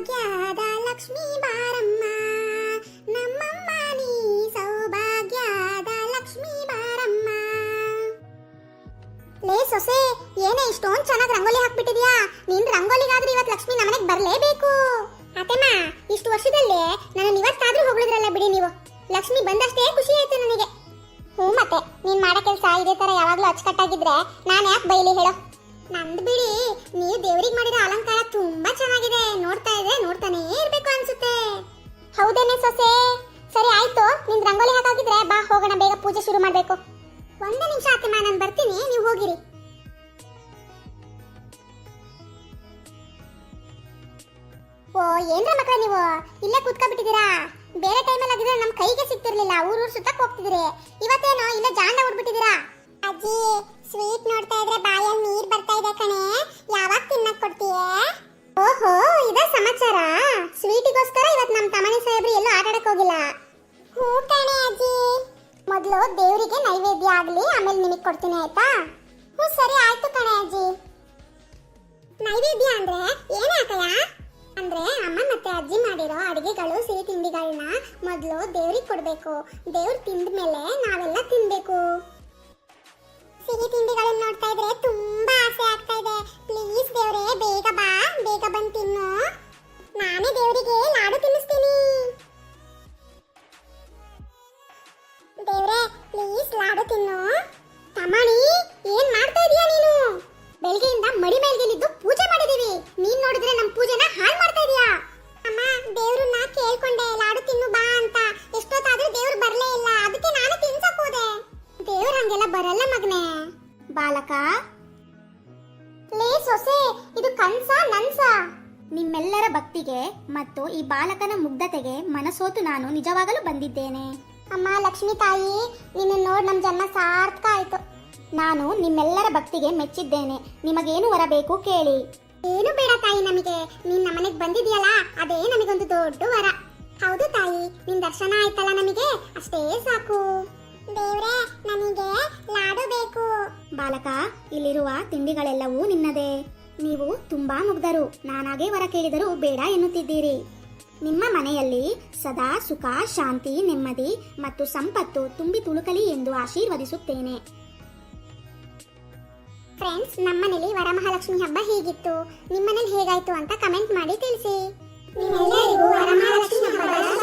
ಸೌಭಾಗ್ಯದ ಲಕ್ಷ್ಮೀ ಬಾರಮ್ಮ. ನಮ್ಮಮ್ಮ ನೀ ಸೌಭಾಗ್ಯದ ಲಕ್ಷ್ಮೀ ಬಾರಮ್ಮ. ಲೇ ಸೊಸೆ ಏನೇ ಇಷ್ಟೊಂದು ಚೆನ್ನಾಗಿ ರಂಗೋಲಿ ಹಾಕ್ಬಿಟ್ಟಿದ್ಯಾ? ನಿನ್ ರಂಗೋಲಿಗಾದ್ರೂ ಇವತ್ತು ಲಕ್ಷ್ಮಿ ನಮನೆಗೆ ಬರಲೇಬೇಕು. ಅತೆಮ್ಮ ಇಷ್ಟು ವರ್ಷದಲ್ಲೇ ನನ್ನ ಇವತ್ತಾದ್ರೂ ಹೊಗಳಿದ್ರಲ್ಲ ಬಿಡಿ ನೀವು. ಲಕ್ಷ್ಮಿ ಬಂದಷ್ಟೇ ಖುಷಿ ಆಯ್ತು ನನಗೆ. ಹ್ಞೂ ಮತ್ತೆ ನೀನ್ ಮಾಡೋ ಕೆಲಸ ಇದೇ ತರ ಯಾವಾಗ್ಲೂ ಅಚ್ಚುಕಟ್ಟಾಗಿದ್ರೆ ನಾನು ಯಾಕೆ ಬೈಲಿ ಹೇಳೋ. ನಂದು ಬಿಡಿ ನೀವು ದೇವ್ರಿಗೆ ಮಾಡಿದ ಅಲಂಕಾರ ತುಂಬಾ ಚೆನ್ನಾಗಿದೆ. ಹೌದೇನೆ ಸೊಸೆ? ಸರಿ ಆಯ್ತು. ನಿನ್ ರಂಗೋಲಿ ಹಾಕಾಗಿದ್ರೆ ಬಾ ಹೋಗೋಣ ಬೇಗ ಪೂಜೆ ಶುರು ಮಾಡ್ಬೇಕು. ಒಂದೇ ನಿಮಿಷ ಆತಮ್ಮ ನಾನು ಬರ್ತೀನಿ ನೀವು ಹೋಗಿರಿ. ಓ ಏನ್ರ ಮಕ್ಕಳ ನೀವು? ಇಲ್ಲೇ ಕೂತ್ಕೊಂಡ್ಬಿಟ್ಟಿದ್ದೀರಾ ಬೇರೆ ಟೈಮಲ್ಲಿ ಆಗಿದ್ರೆ ನಮ್ ಕೈಗೆ ಸಿಗ್ತಿರ್ಲಿಲ್ಲ. ಊರು ಊರು ಸುತ್ತಕ್ ಹೋಗ್ತಿದ್ರಿ. ಇವತ್ತೇನೋ ಇಲ್ಲ ಜಾಂಡ ಉಡ್ಬಿಟ್ಟಿದ್ದೀರಾ ಅಜ್ಜಿ ಸ್ವೀಟ್ ನೋಡ್ತಾ ಇದ್ರೆ ಬಾಯಲ್ಲಿ ನೀರ್ ಬರ್ತಾ ಇದೆ ಕಣೆ. ಯಾವಾಗ ತಿನ್ನಕ್ ಕೊಡ್ತೀಯ? ಓಹೋ ಇದ ಸಮಾಚಾರ. ಸ್ವೀಟಿಗೋಸ್ಕರ ಇವತ್ ನಮ್ಮ ತಮಣಿ ಹೋಗಿಲ್ಲ. ಹ್ಞೂ ಕಣೆ ಅಜ್ಜಿ. ಮೊದಲು ದೇವರಿಗೆ ನೈವೇದ್ಯ ಆಗಲಿ ಆಮೇಲೆ ನಿಮಗೆ ಕೊಡ್ತೀನಿ ಆಯ್ತಾ? ಹ್ಞೂ ಸರಿ ಆಯ್ತು ಕಣೆ ಅಜ್ಜಿ. ನೈವೇದ್ಯ ಅಂದ್ರೆ ಏನೇ ಹಾಕಯ್ಯ? ಅಂದ್ರೆ ಅಮ್ಮ ಮತ್ತೆ ಅಜ್ಜಿ ಮಾಡಿರೋ ಅಡಿಗೆಗಳು ಸಿಹಿ ತಿಂಡಿಗಳನ್ನ ಮೊದಲು ದೇವ್ರಿಗೆ ಕೊಡ್ಬೇಕು. ದೇವ್ರು ತಿಂದ ಮೇಲೆ ನಾವೆಲ್ಲ ತಿನ್ಬೇಕು. ಸಿಹಿ ತಿಂಡಿಗಳನ್ನ ನೋಡ್ತಾ ಇದ್ರೆ ತುಂಬಾ ಬಾಲಕ? ಲೇ ಸೊಸೆ ಇದು ಕನ್ಸ ನನ್ಸ? ನಿಮ್ಮೆಲ್ಲರ ಭಕ್ತಿಗೆ ಮತ್ತು ಈ ಬಾಲಕನ ಮುಗ್ಧತೆಗೆ ಮನಸೋತು ನಾನು ನಿಜವಾಗಲೂ ಬಂದಿದ್ದೇನೆ. ಅಮ್ಮ ಲಕ್ಷ್ಮೀ ತಾಯಿ ನಿನ್ನ ನೋಡ್ ನಮ್ ಜನ್ಮ ಸಾರ್ಥಕ ಆಯ್ತು. ನಾನು ನಿಮ್ಮೆಲ್ಲರ ಭಕ್ತಿಗೆ ಮೆಚ್ಚಿದ್ದೇನೆ. ನಿಮಗೇನು ವರ ಬೇಕು ಕೇಳಿ. ಏನು ಬೇಡ ತಾಯಿ ನಮಗೆ. ನೀನ್ ನಮ್ಮನೆಗ್ ಬಂದಿದ್ಯಲ್ಲ ಅದೇ ನಮಗೊಂದು ದೊಡ್ಡ ವರ. ಹೌದು ತಾಯಿ ನಿನ್ ದರ್ಶನ ಆಯ್ತಲ್ಲ ನಮಗೆ? ಅಷ್ಟೇ ಸಾಕು. ಬಾಲಕ, ಇಲ್ಲಿರುವ ತಿಂಡಿಗಳೆಲ್ಲವೂ ನಿನ್ನದೇ. ನೀವು ತುಂಬಾ ಮುಗ್ಧರು. ನಾನಾಗೆ ವರ ಕೇಳಿದರೂ ಬೇಡ ಎನ್ನುತ್ತಿದ್ದೀರಿ. ನಿಮ್ಮ ಮನೆಯಲ್ಲಿ ಸದಾ ಸುಖ, ಶಾಂತಿ, ನೆಮ್ಮದಿ ಮತ್ತು ಸಂಪತ್ತು ತುಂಬಿ ತುಳುಕಲಿ ಎಂದು ಆಶೀರ್ವದಿಸುತ್ತೇನೆ. ಫ್ರೆಂಡ್ಸ್ ನಮ್ಮನೇಲಿ ವರಮಹಾಲಕ್ಷ್ಮಿ ಹಬ್ಬ ಹೇಗಿತ್ತು? ನಿಮ್ಮನೇಲಿ ಹೇಗಾಯ್ತು ಅಂತ ಕಮೆಂಟ್ ಮಾಡಿ ತಿಳಿಸಿ. ನಿಮ್ಮೆಲ್ಲರಿಗೂ ವರಮಹಾಲಕ್ಷ್ಮಿ ಹಬ್ಬದ